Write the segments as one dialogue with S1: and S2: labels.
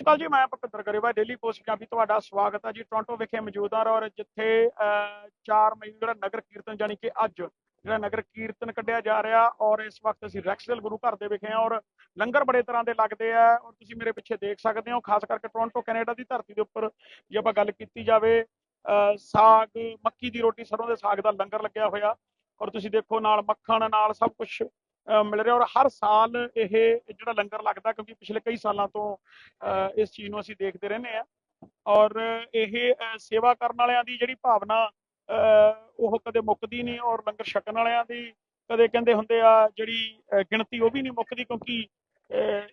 S1: ਸ਼੍ਰੀ ਅਕਾਲ ਜੀ, ਮੈਂ Bhupinder Grewal Daily Post Punjabi ਤੁਹਾਡਾ ਸਵਾਗਤ ਹੈ ਜੀ। ਟੋਰਾਂਟੋ ਵਿਖੇ ਮੌਜੂਦ ਹਾਂ ਔਰ ਜਿੱਥੇ 4 ਮਈ ਨੂੰ ਜਿਹੜਾ ਨਗਰ ਕੀਰਤਨ ਜਾਨੀ ਕਿ ਅੱਜ ਜਿਹੜਾ ਨਗਰ ਕੀਰਤਨ ਕੱਢਿਆ ਜਾ ਰਿਹਾ ਔਰ ਇਸ ਵਕਤ ਅਸੀਂ ਰੈਕਸਡੇਲ ਗੁਰੂ ਘਰ ਦੇ ਵਿਖੇ ਹਾਂ ਔਰ ਲੰਗਰ ਬੜੇ ਤਰ੍ਹਾਂ ਦੇ ਲੱਗਦੇ ਆ ਔਰ ਤੁਸੀਂ ਮੇਰੇ ਪਿੱਛੇ ਦੇਖ ਸਕਦੇ ਹੋ, ਖਾਸ ਕਰਕੇ ਟੋਰਾਂਟੋ ਕੈਨੇਡਾ ਦੀ ਧਰਤੀ ਦੇ ਉੱਪਰ ਜੇ ਆਪਾਂ ਗੱਲ ਕੀਤੀ ਜਾਵੇ ਸਾਗ, ਮੱਕੀ ਦੀ ਰੋਟੀ, ਸਰੋਂ ਦੇ ਸਾਗ ਦਾ ਲੰਗਰ ਲੱਗਿਆ ਹੋਇਆ ਔਰ ਤੁਸੀਂ ਦੇਖੋ ਨਾਲ ਮੱਖਣ, ਨਾਲ ਸਭ ਕੁਝ ਮਿਲ ਰਿਹਾ ਔਰ ਹਰ ਸਾਲ ਇਹ ਜਿਹੜਾ ਲੰਗਰ ਲੱਗਦਾ ਕਿਉਂਕਿ ਪਿਛਲੇ ਕਈ ਸਾਲਾਂ ਤੋਂ ਅਹ ਇਸ ਚੀਜ਼ ਨੂੰ ਅਸੀਂ ਦੇਖਦੇ ਰਹਿੰਦੇ ਆ ਔਰ ਇਹ ਸੇਵਾ ਕਰਨ ਵਾਲਿਆਂ ਦੀ ਜਿਹੜੀ ਭਾਵਨਾ ਅਹ ਉਹ ਕਦੇ ਮੁੱਕਦੀ ਨਹੀਂ ਔਰ ਲੰਗਰ ਛਕਣ ਵਾਲਿਆਂ ਦੀ ਕਦੇ ਕਹਿੰਦੇ ਹੁੰਦੇ ਆ ਜਿਹੜੀ ਗਿਣਤੀ ਉਹ ਵੀ ਨਹੀਂ ਮੁੱਕਦੀ ਕਿਉਂਕਿ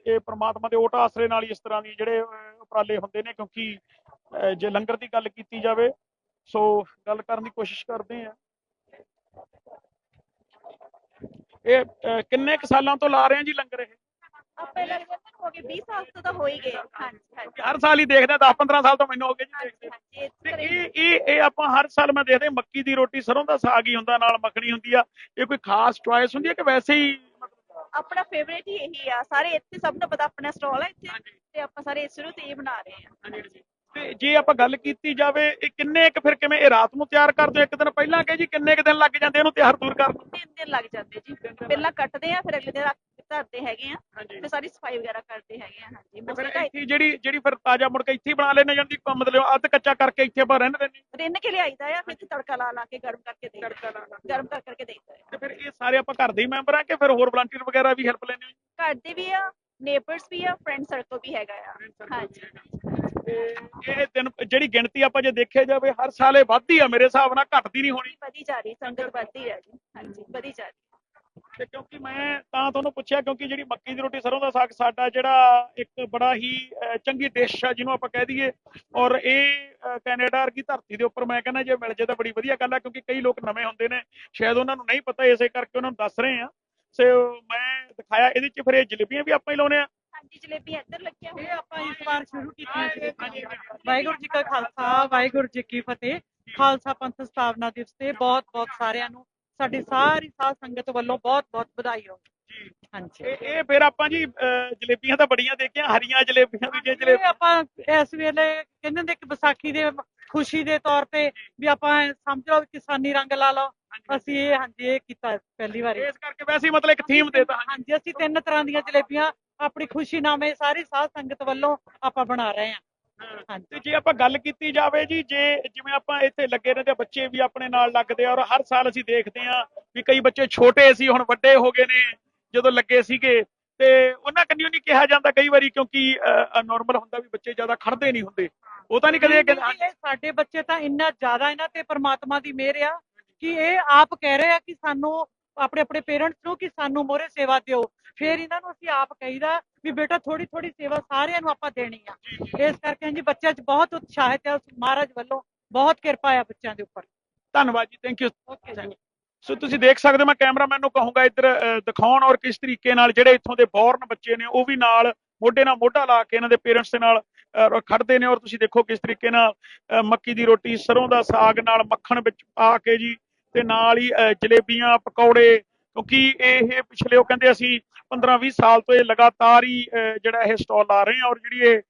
S1: ਇਹ ਪ੍ਰਮਾਤਮਾ ਦੇ ਓਟ ਆਸਰੇ ਨਾਲ ਹੀ ਇਸ ਤਰ੍ਹਾਂ ਦੀ ਜਿਹੜੇ ਉਪਰਾਲੇ ਹੁੰਦੇ ਨੇ ਕਿਉਂਕਿ ਜੇ ਲੰਗਰ ਦੀ ਗੱਲ ਕੀਤੀ ਜਾਵੇ, ਸੋ ਗੱਲ ਕਰਨ ਦੀ ਕੋਸ਼ਿਸ਼ ਕਰਦੇ ਆ ਇਹ ਕਿੰਨੇ ਕੁ ਸਾਲਾਂ ਤੋਂ ਲਾ ਰਹੇ ਆ ਜੀ ਲੰਗਰ ਇਹ?
S2: ਆਪਾਂ ਲਗਭਗ ਹੋ ਗਏ 20 ਸਾਲ ਤੋਂ ਤਾਂ ਹੋ ਹੀ ਗਏ ਹਾਂਜੀ ਹਾਂਜੀ।
S1: ਹਰ ਸਾਲ ਹੀ ਦੇਖਦੇ ਆ 10 15 ਸਾਲ ਤੋਂ ਮੈਨੂੰ ਹੋ ਗਏ ਜੀ ਦੇਖਦੇ ਤੇ ਇਹ ਇਹ ਇਹ ਆਪਾਂ ਹਰ ਸਾਲ ਮੈਂ ਦੇਖਦੇ ਮੱਕੀ ਦੀ ਰੋਟੀ ਸਰੋਂ ਦਾ ਸਾਗ ਹੀ ਹੁੰਦਾ ਨਾਲ ਮੱਖਣੀ ਹੁੰਦੀ ਆ। ਇਹ ਕੋਈ ਖਾਸ ਚੁਆਇਸ ਹੁੰਦੀ ਹੈ ਕਿ ਵੈਸੇ ਹੀ ਮਤਲਬ
S2: ਆਪਣਾ ਫੇਵਰੇਟ ਹੀ ਇਹੀ ਆ। ਸਾਰੇ ਇੱਥੇ ਸਭ ਨੂੰ ਪਤਾ ਆਪਣਾ ਸਟਾਲ ਹੈ ਇੱਥੇ ਤੇ ਆਪਾਂ ਸਾਰੇ ਸ਼ੁਰੂ ਤੋਂ ਇਹ ਬਣਾ ਰਹੇ ਆ।
S1: ਹਾਂਜੀ। ਤੇ ਜੇ ਆਪਾਂ ਗੱਲ ਕੀਤੀ ਜਾਵੇ ਇਹ ਕਿੰਨੇ ਕੁ ਫਿਰ ਕਿਵੇਂ ਇਹ ਰਾਤ ਨੂੰ ਤਿਆਰ ਕਰਦੇ ਹੋ? ਇੱਕ ਦਿਨ ਪਹਿਲਾਂ ਕਿ ਜੀ ਕਿੰਨੇ ਕੁ ਦਿਨ ਲੱਗ ਜਾਂਦੇ ਇਹਨੂੰ ਤਿਆਰ ਦੂਰ ਕਰਨ ਨੂੰ?
S2: ਤਿੰਨ ਦਿਨ ਲੱਗ ਜਾਂਦੇ ਜੀ। ਪਹਿਲਾਂ ਕੱਟਦੇ ਆ ਫਿਰ ਅਗਲੇ ਦਿਨ ਰੱਖ ਧਰਦੇ ਹੈਗੇ ਆ। ਤੇ ਸਾਰੀ ਸਫ਼ਾਈ ਵਗੈਰਾ ਕਰਦੇ ਹੈਗੇ ਆ ਹਾਂਜੀ।
S1: ਫਿਰ ਇੱਥੇ ਜਿਹੜੀ ਜਿਹੜੀ ਫਿਰ ਤਾਜ਼ਾ ਮੁੜ ਕੇ ਇੱਥੇ ਬਣਾ ਲੈਣੇ ਜਾਂਦੀ ਮਤਲਬ ਅੱਧ ਕੱਚਾ ਕਰਕੇ ਇੱਥੇ ਆਪਾਂ ਰਹਿਣ ਦਿੰਦੇ
S2: ਰਿੰਨ ਕੇ ਲਿਆਈਦਾ ਆ ਫਿਰ ਤੜਕਾ ਲਾ ਲਾ ਕੇ ਗਰਮ ਕਰਕੇ ਦੇ
S1: ਤੜਕਾ ਲਾ ਲਾ।
S2: ਗਰਮ ਕਰ ਕਰਕੇ ਦੇਈਦਾ
S1: ਤੇ ਫਿਰ ਇਹ ਸਾਰੇ ਆਪਾਂ ਘਰ ਦੇ ਹੀ ਮੈਂਬਰ ਆ ਕਿ ਫਿਰ ਹੋਰ ਵਲੰਟੀਅਰ ਵਗੈਰਾ ਵੀ ਹੈਲਪ ਲੈਣੇ ਹੋ
S2: ਘਰ ਦੇ ਵੀ ਆ ਨੇਬਰਸ ਵੀ ਆ ਫਰੈਂਡ ਸਰਕਲ ਵੀ ਹੈਗਾ ਆ। ਹਾਂਜੀ।
S1: ਇਹ ਦਿਨ ਜਿਹੜੀ ਗਿਣਤੀ ਆਪਾਂ ਜੇ ਦੇਖਿਆ ਜਾਵੇ ਹਰ ਸਾਲ ਇਹ ਵੱਧਦੀ ਆ ਮੇਰੇ ਹਿਸਾਬ ਨਾਲ ਘਟਦੀ ਨਹੀਂ ਹੋਣੀ।
S2: ਵਧੀ ਜਾ ਰਹੀ ਸੰਗਤ ਵਧਦੀ ਹੈ ਜੀ। ਹਾਂਜੀ ਵਧੀ ਜਾ ਰਹੀ।
S1: ਤੇ ਕਿਉਂਕਿ ਮੈਂ ਤਾਂ ਤੁਹਾਨੂੰ ਪੁੱਛਿਆ ਕਿਉਂਕਿ ਜਿਹੜੀ ਮੱਕੀ ਦੀ ਰੋਟੀ ਸਰੋਂ ਦਾ ਸਾਗ ਸਾਡਾ ਜਿਹੜਾ ਇੱਕ ਬੜਾ ਹੀ ਚੰਗੀ ਡਿਸ਼ ਆ ਜਿਹਨੂੰ ਆਪਾਂ ਕਹਿ ਦਈਏ। ਔਰ ਇਹ ਕੈਨੇਡਾ ਵਰਗੀ ਧਰਤੀ ਦੇ ਉੱਪਰ ਮੈਂ ਕਹਿੰਦਾ ਜੇ ਮਿਲ ਜੇ ਤਾਂ ਬੜੀ ਵਧੀਆ ਗੱਲ ਆ ਕਿਉਂਕਿ ਕਈ ਲੋਕ ਨਵੇਂ ਹੁੰਦੇ ਨੇ। ਸ਼ਾਇਦ ਉਹਨਾਂ ਨੂੰ ਨਹੀਂ ਪਤਾ ਇਸੇ ਕਰਕੇ ਉਹਨਾਂ ਨੂੰ ਦੱਸ ਰਹੇ ਆ। ਸੋ ਮੈਂ ਦਿਖਾਇਆ ਇਹਦੇ ਚ ਫਿਰ ਇਹ ਜਲੇਬੀਆਂ ਵੀ ਆਪਾਂ ਹੀ ਲਾਉਨੇ ਆ
S2: ਹਾਂਜੀ ਜਲੇਬੀ ਇੱਧਰ ਲੱਗਿਆ
S3: ਇਹ ਆਪਾਂ ਇਸ ਵਾਰ ਸ਼ੁਰੂ ਕੀਤੀਆਂ
S1: ਹਾਂਜੀ।
S3: ਵਾਹਿਗੁਰੂ ਜੀ ਕਾ ਖਾਲਸਾ ਵਾਹਿਗੁਰੂ ਜੀ ਕੀ ਫਤਿਹ। ਖਾਲਸਾ ਪੰਥ ਸਥਾਪਨਾ ਦਿਵਸ ਤੇ ਬਹੁਤ ਬਹੁਤ ਸਾਰਿਆਂ ਨੂੰ ਸਾਡੀ ਸਾਰੀ ਸਾਧ ਸੰਗਤ ਵੱਲੋਂ ਬਹੁਤ ਬਹੁਤ ਵਧਾਈ ਹੋ
S1: ਜੀ।
S3: ਹਾਂਜੀ।
S1: ਇਹ ਫਿਰ ਆਪਾਂ ਜੀ ਜਲੇਬੀਆਂ ਤਾਂ ਬੜੀਆਂ ਦੇਖੀਆਂ ਹਰੀਆਂ ਜਲੇਬੀਆਂ ਵੀ ਜੇ ਜਲੇਬੀ
S3: ਆਪਾਂ ਇਸ ਵੇਲੇ ਕਹਿੰਦੇ ਨੇ ਕਿ ਵਿਸਾਖੀ ਦੇ ਖੁਸ਼ੀ ਦੇ ਤੌਰ ਤੇ ਵੀ ਆਪਾਂ ਸਮਝ ਲਓ ਕਿਸਾਨੀ ਰੰਗ ਲਾ ਲਓ। ਅਸੀਂ ਇਹ ਹਾਂਜੀ ਇਹ ਕੀਤਾ ਪਹਿਲੀ ਵਾਰੀ।
S1: ਇਸ ਕਰਕੇ ਵੈਸੇ ਮਤਲਬ ਇੱਕ ਥੀਮ ਦੇਤਾ।
S3: ਹਾਂਜੀ ਅਸੀਂ ਤਿੰਨ ਤਰ੍ਹਾਂ ਦੀਆਂ ਜਲੇਬੀਆਂ ਆਪਣੀ ਖੁਸ਼ੀ ਨਾਮੇ ਸਾਰੀ ਸਾਧ ਸੰਗਤ ਵੱਲੋਂ ਆਪਾਂ ਬਣਾ ਰਹੇ ਹਾਂ।
S1: ਤੇ
S3: ਹਾਂਜੀ।
S1: ਜੇ ਆਪਾਂ ਗੱਲ ਕੀਤੀ ਜਾਵੇ ਜੀ ਜੇ ਜਿਵੇਂ ਆਪਾਂ ਇੱਥੇ ਲੱਗੇ ਰਹਿੰਦੇ ਬੱਚੇ ਵੀ ਆਪਣੇ ਨਾਲ ਲੱਗਦੇ ਆ ਔਰ ਹਰ ਸਾਲ ਅਸੀਂ ਦੇਖਦੇ ਆ ਵੀ ਕਈ ਬੱਚੇ ਛੋਟੇ ਸੀ ਹੁਣ ਵੱਡੇ ਹੋ ਗਏ ਨੇ ਜਦੋਂ ਲੱਗੇ ਸੀਗੇ ਤੇ ਉਹਨਾਂ ਕੰਨਿਓ ਨਹੀਂ ਕਿਹਾ ਜਾਂਦਾ ਕਈ ਵਾਰੀ ਕਿਉਂਕਿ ਨਾਰਮਲ ਹੁੰਦਾ ਵੀ ਬੱਚੇ ਜ਼ਿਆਦਾ ਖੜਦੇ ਨਹੀਂ ਹੁੰਦੇ। ਉਹ ਤਾਂ ਨਹੀਂ ਕਦੇ
S3: ਇਹ ਸਾਡੇ ਬੱਚੇ ਤਾਂ ਇੰਨਾ ਜ਼ਿਆਦਾ ਇਹਨਾਂ ਤੇ ਪ੍ਰਮਾਤਮਾ ਦੀ ਮਿਹਰ ਆ ਕਿ ਇਹ ਆਪ ਕਹਿ ਰਹੇ ਆ ਕਿ ਸਾਨੂੰ ਆਪਣੇ ਆਪਣੇ ਪੇਰੈਂਟਸ ਨੂੰ ਕਿ ਸਾਨੂੰ ਮੋਰੇ ਸੇਵਾ ਦਿਓ। ਫਿਰ ਇਹਨਾਂ ਨੂੰ ਅਸੀਂ ਆਪ ਕਹੀਦਾ ਵੀ ਬੇਟਾ ਥੋੜੀ ਥੋੜੀ ਸੇਵਾ ਸਾਰਿਆਂ ਨੂੰ ਆਪਾਂ ਦੇਣੀ ਆ। ਇਸ ਕਰਕੇ ਜੀ ਬੱਚਿਆਂ 'ਚ ਬਹੁਤ ਉਤਸ਼ਾਹਿਤ ਹੈ ਉਸ ਮਹਾਰਾਜ ਵੱਲੋਂ ਬਹੁਤ ਕਿਰਪਾ ਆ ਬੱਚਿਆਂ ਦੇ ਉੱਪਰ।
S1: ਧੰਨਵਾਦ ਜੀ ਥੈਂਕ ਯੂ ਸੋ ਤੁਸੀਂ ਦੇਖ ਸਕਦੇ ਹੋ ਮੈਂ ਕੈਮਰਾਮੈਨ ਨੂੰ ਕਹੂੰਗਾ ਇੱਧਰ ਦਿਖਾਉਣ ਔਰ ਕਿਸ ਤਰੀਕੇ ਨਾਲ ਜਿਹੜੇ ਇੱਥੋਂ ਦੇ ਬੌਰਨ ਬੱਚੇ ਨੇ ਉਹ ਵੀ ਨਾਲ ਮੋਢੇ ਨਾਲ ਮੋਢਾ ਲਾ ਕੇ ਇਹਨਾਂ ਦੇ ਪੇਰੈਂਟਸ ਦੇ ਨਾਲ ਖੜਦੇ ਨੇ ਔਰ ਤੁਸੀਂ ਦੇਖੋ ਕਿਸ ਤਰੀਕੇ ਨਾਲ ਮੱਕੀ ਦੀ ਰੋਟੀ ਸਰੋਂ ਦਾ ਸਾਗ ਨਾਲ ਮੱਖਣ ਵਿੱਚ ਪਾ ਕੇ ਜੀ, ਤੇ ਨਾਲ ਹੀ ਜਲੇਬੀਆਂ, ਪਕੌੜੇ, ਕਿਉਂਕਿ ਇਹ ਪਿਛਲੇ ਉਹ ਕਹਿੰਦੇ ਅਸੀਂ 15-20 ਸਾਲ ਤੋਂ ਇਹ ਲਗਾਤਾਰ ਹੀ ਜਿਹੜਾ ਇਹ ਸਟਾਲ ਲਾ ਰਹੇ ਹਾਂ ਔਰ ਜਿਹੜੀ ਇਹ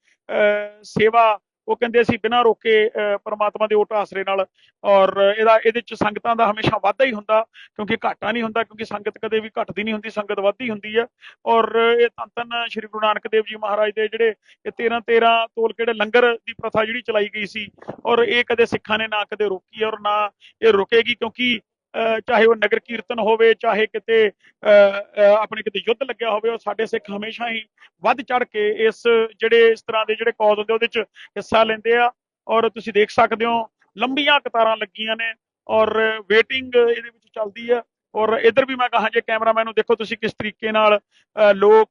S1: ਸੇਵਾ ਉਹ ਕਹਿੰਦੇ ਅਸੀਂ ਬਿਨਾਂ ਰੋਕੇ ਪਰਮਾਤਮਾ ਦੇ ਓਟ ਆਸਰੇ ਨਾਲ, ਔਰ ਇਹਦਾ, ਇਹਦੇ ਚ ਸੰਗਤਾਂ ਦਾ ਹਮੇਸ਼ਾ ਵਾਧਾ ਹੀ ਹੁੰਦਾ, ਕਿਉਂਕਿ ਘਾਟਾ ਨਹੀਂ ਹੁੰਦਾ, ਕਿਉਂਕਿ ਸੰਗਤ ਕਦੇ ਵੀ ਘਟਦੀ ਨਹੀਂ ਹੁੰਦੀ, ਸੰਗਤ ਵੱਧਦੀ ਹੁੰਦੀ ਹੈ ਔਰ ਇਹ ਤਨ ਤਨ ਸ੍ਰੀ ਗੁਰੂ ਨਾਨਕ ਦੇਵ ਜੀ ਮਹਾਰਾਜ ਦੇ ਜਿਹੜੇ ਇਹ 13 13 ਤੋਲ ਕਿਹੜੇ ਲੰਗਰ ਦੀ ਪ੍ਰਥਾ ਜਿਹੜੀ ਚਲਾਈ ਗਈ ਸੀ, ਔਰ ਇਹ ਕਦੇ ਸਿੱਖਾਂ ਨੇ ਨਾ ਕਦੇ ਰੋਕੀ, ਔਰ ਨਾ ਇਹ ਰੁਕੇਗੀ, ਕਿਉਂਕਿ ਚਾਹੇ ਉਹ ਨਗਰ ਕੀਰਤਨ ਹੋਵੇ ਚਾਹੇ ਕਿਤੇ ਅਹ, ਆਪਣੇ ਕਿਤੇ ਯੁੱਧ ਲੱਗਿਆ ਹੋਵੇ ਉਹ ਸਾਡੇ ਸਿੱਖ ਹਮੇਸ਼ਾ ਹੀ ਵੱਧ ਚੜ ਕੇ ਇਸ ਜਿਹੜੇ ਇਸ ਤਰ੍ਹਾਂ ਦੇ ਜਿਹੜੇ ਕੌਜ਼ ਹੁੰਦੇ ਉਹਦੇ ਚ ਹਿੱਸਾ ਲੈਂਦੇ ਆ। ਔਰ ਤੁਸੀਂ ਦੇਖ ਸਕਦੇ ਹੋ ਲੰਬੀਆਂ ਕਤਾਰਾਂ ਲੱਗੀਆਂ ਨੇ ਔਰ ਵੇਟਿੰਗ ਇਹਦੇ ਵਿੱਚ ਚੱਲਦੀ ਆ। ਔਰ ਇਧਰ ਵੀ ਮੈਂ ਕਹਾਂ ਜੇ ਕੈਮਰਾਮੈਨ ਨੂੰ ਦੇਖੋ ਤੁਸੀਂ ਕਿਸ ਤਰੀਕੇ ਨਾਲ ਅਹ, ਲੋਕ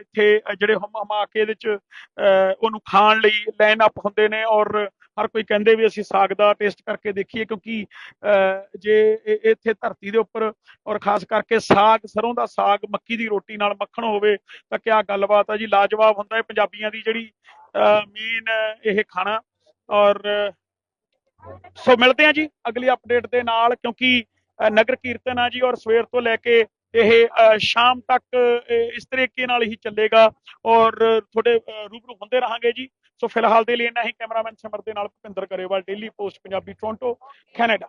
S1: ਇੱਥੇ ਜਿਹੜੇ ਹਮ ਹਮਾ ਕੇ ਇਹਦੇ ਚ ਅਹ, ਉਹਨੂੰ ਖਾਣ ਲਈ ਲਾਈਨ ਅਪ ਹੁੰਦੇ ਨੇ ਔਰ ਹਰ ਕੋਈ ਕਹਿੰਦੇ ਵੀ ਅਸੀਂ ਸਾਗ ਦਾ ਟੇਸਟ ਕਰਕੇ ਦੇਖੀਏ ਕਿਉਂਕਿ ਅਹ, ਜੇ ਇੱਥੇ ਧਰਤੀ ਦੇ ਉੱਪਰ ਔਰ ਖਾਸ ਕਰਕੇ ਸਾਗ ਸਰੋਂ ਦਾ ਸਾਗ ਮੱਕੀ ਦੀ ਰੋਟੀ ਨਾਲ ਮੱਖਣ ਹੋਵੇ ਤਾਂ ਕਿਆ ਗੱਲਬਾਤ ਆ ਜੀ? ਲਾਜਵਾਬ ਹੁੰਦਾ ਹੈ ਪੰਜਾਬੀਆਂ ਦੀ ਜਿਹੜੀ ਮੇਨ ਇਹ ਖਾਣਾ। ਔਰ ਸੋ ਮਿਲਦੇ ਆ ਜੀ ਅਗਲੀ ਅਪਡੇਟ ਦੇ ਨਾਲ ਕਿਉਂਕਿ ਨਗਰ ਕੀਰਤਨ ਆ ਜੀ ਔਰ ਸਵੇਰ ਤੋਂ ਲੈ ਕੇ ਇਹ ਸ਼ਾਮ ਤੱਕ ਇਸ ਤਰੀਕੇ ਨਾਲ ਹੀ ਚੱਲੇਗਾ। ਔਰ ਤੁਹਾਡੇ ਰੂਬਰੂ ਹੁੰਦੇ ਰਹਾਂਗੇ ਜੀ। ਸੋ ਫਿਲਹਾਲ ਦੇ ਲਈ ਇੰਨਾ ਹੀ। ਕੈਮਰਾਮੈਨ ਸਿਮਰ ਦੇ ਨਾਲ Bhupinder Grewal Daily Post Punjabi Toronto Canada